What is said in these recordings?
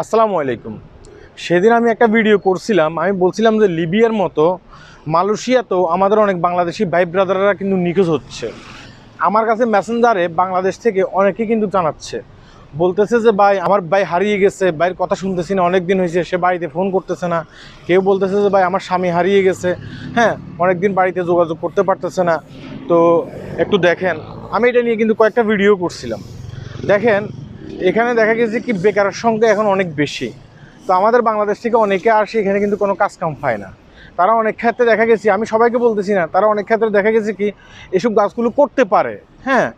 আসসালামু আলাইকুম। সেদিন আমি একটা ভিডিও করছিলাম, আমি বলছিলাম যে লিবিয়ার মতো মালয়েশিয়াতেও আমাদের অনেক বাংলাদেশি ভাই ব্রাদাররা কিন্তু নিখোঁজ হচ্ছে। আমার কাছে মেসেঞ্জারে বাংলাদেশ থেকে অনেকে কিন্তু জানাচ্ছে। বলতেছে যে, ভাই, আমার ভাই হারিয়ে গেছে, ভাইয়ের কথা শুনতেছি না অনেক দিন হয়েছে, সে বাড়িতে ফোন করতেছে না। কেউ বলতেছে যে, ভাই, আমার স্বামী হারিয়ে গেছে। হ্যাঁ অনেক দিন বাড়িতে যোগাযোগ করতে পারতেছে না। তো একটু দেখেন, আমি এটা নিয়ে কিন্তু কয়েকটা ভিডিও করছিলাম। দেখেন এখানে দেখা গেছে কি বেকারের সংখ্যা এখন অনেক বেশি। তো আমাদের বাংলাদেশ থেকে অনেকে আসে, এখানে কিন্তু কোনো কাজ কাম পায় না। তারা অনেক ক্ষেত্রে দেখা গেছে, আমি সবাইকে বলতেছি না, তারা অনেক ক্ষেত্রে দেখা গেছে কি এসব গাছগুলো করতে পারে। হ্যাঁ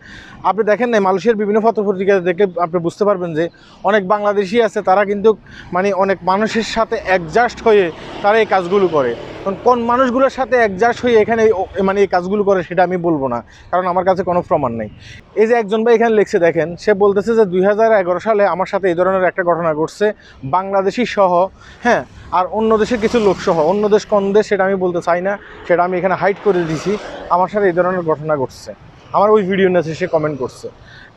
আপনি দেখেন না মালয়েশিয়ার বিভিন্ন পত্র পত্রিকাতে দেখে আপনি বুঝতে পারবেন যে অনেক বাংলাদেশি আছে, তারা কিন্তু মানে অনেক মানুষের সাথে অ্যাডজাস্ট হয়ে তারা এই কাজগুলো করে। কারণ কোন মানুষগুলোর সাথে অ্যাডজাস্ট হয়ে এখানে মানে এই কাজগুলো করে সেটা আমি বলব না। কারণ আমার কাছে কোনো প্রমাণ নেই। এই যে একজন ভাই এখানে লিখছে, দেখেন, সে বলতেছে যে দুই হাজার এগারো সালে আমার সাথে এই ধরনের একটা ঘটনা ঘটছে, বাংলাদেশি সহ হ্যাঁ আর অন্য দেশের কিছু লোক সহ। অন্য দেশ কোন দেশ সেটা আমি বলতে চাই না, সেটা আমি এখানে হাইড করে দিয়েছি আমার সাথে এই ধরনের ঘটনা ঘটছে। আমার ওই ভিডিও নিয়ে সে কমেন্ট করছে।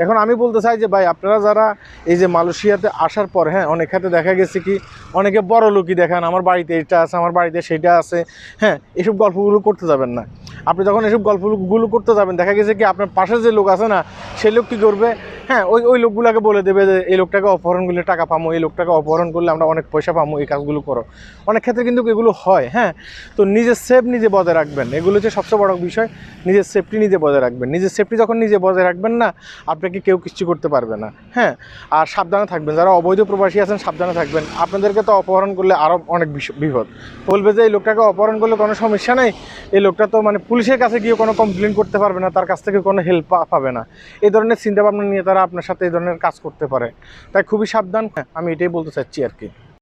এখন আমি বলতে চাই যে ভাই, আপনারা যারা এই যে মালয়েশিয়াতে আসার পর হ্যাঁ অনেক ক্ষেত্রে দেখা গেছে কি, অনেকে বড় লোকই দেখান, আমার বাড়িতে এটা আছে, আমার বাড়িতে সেটা আছে হ্যাঁ এসব গল্পগুলো করতে যাবেন না। আপনি যখন এসব গল্পগুলো করতে যাবেন, দেখা গেছে কি, আপনার পাশে যে লোক আছে না সেই লোক কী করবে? হ্যাঁ ওই ওই লোকগুলোকে বলে দেবে যে, এই লোকটাকে অপহরণ করলে টাকা পামো, এই লোকটাকে অপহরণ করলে আমরা অনেক পয়সা পামো, এই কাজগুলো করো। অনেক ক্ষেত্রে কিন্তু এগুলো হয় হ্যাঁ। তো নিজের সেফ নিজে বজায় রাখবেন। এগুলো হচ্ছে সবচেয়ে বড় বিষয়, নিজের সেফটি নিজে বজায় রাখবেন। নিজের সেফটি যখন নিজে বজায় রাখবেন না আপনাকে কেউ কিছু করতে পারবে না। হ্যাঁ? আর সাবধানে থাকবেন। যারা অবৈধ প্রবাসী আছেন সাবধানে থাকবেন। আপনাদেরকে তো অপহরণ করলে আরও অনেক বিপদ। বলবে যে এই লোকটাকে অপহরণ করলে কোনো সমস্যা নেই। এই লোকটা তো মানে পুলিশের কাছে গিয়ে কোনো কমপ্লেন করতে পারবে না। তার কাছ থেকে কোনো হেল্প পাবে না। এই ধরনের চিন্তাভাবনা নিয়ে তারা আপনার সাথে এই ধরনের কাজ করতে পারে। তাই খুবই সাবধান। হ্যাঁ, আমি এটাই বলতে চাচ্ছি আর কি।